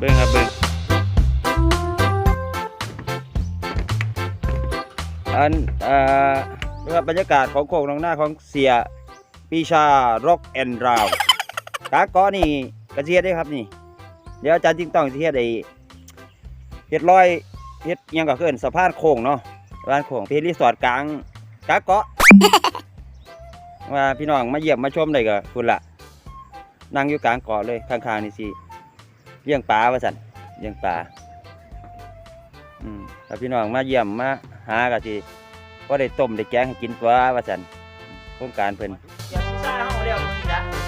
เบิ่งครับเบิ่งอันอ่าเรื่องบรรยากาศของโคกหนองหน้าของเสียปีชาร็อกแอนด์ราวกากอนี่กระเทียดได้ครับนี่ เดี๋ยวอาจารย์จิงต้องสิเฮ็ดไอ้เฮ็ดร้อยเฮ็ดยังก็คือสะพานโค้งเนาะสะพานโค้งเป็นรีสอร์ทกลางกากเกาะว่าพี่น้องมาเยี่ยมมาชมได้ก็คุณละนั่งอยู่กลางเกาะเลยข้างๆนี่สิ เลี้ยงปลาว่าสันเลี้ยงปลาอืมถ้าพี่น้องมาเยี่ยมมาหากะทีก็ได้ต้มได้แกงให้กินตัวว่าสันโครงการเพิ่นเดี๋ยวซ่าเฮาเรียกมึงจ้ะ